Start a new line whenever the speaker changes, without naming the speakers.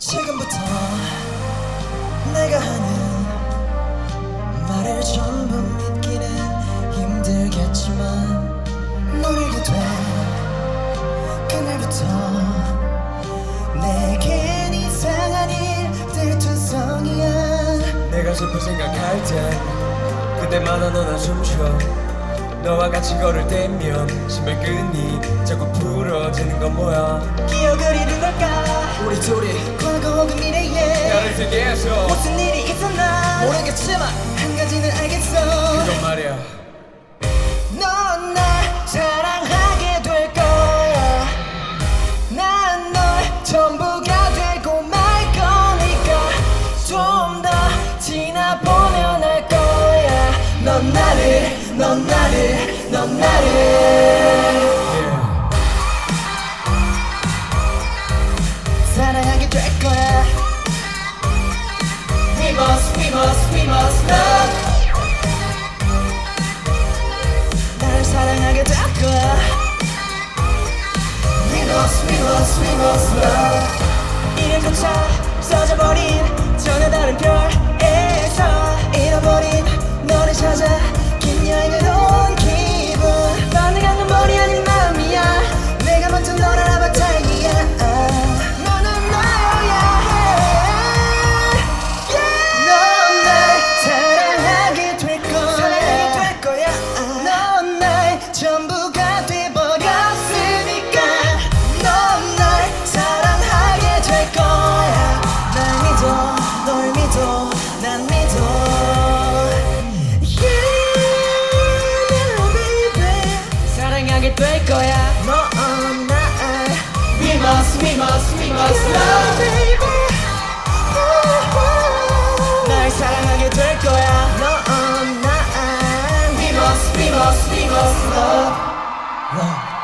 오늘부터 내가 하는 말을 전부 믿기는 힘들겠지만 돼. 그날부터 내겐 이상한 일들 투성이야.
내가 슬픈 생각할 때 그때마다 너나 숨쉬어. 너와 같이 걸을 때면 신발끈이 자꾸 부러지는 건 뭐야?
기억을 잃은 걸까 혹은 미래에
다른 세계에서
무슨 일이 있었나 모르겠지만 한 가지는 알겠어.
이건 말이야.
넌 날 사랑하게 될 거야. 난 널 전부가 되고 말 거니까 좀 더 지나보면 알 거야. 넌 나를 넌 나를 넌 나를 될 거야 We must, we must, we must love 날 사랑하게 될 거야 We must, we must, we must love 이름조차 써져버린 거야 넌날 We must, we must, we must love baby 날 사랑하게 될 거야 넌날 We must, we must, we must love love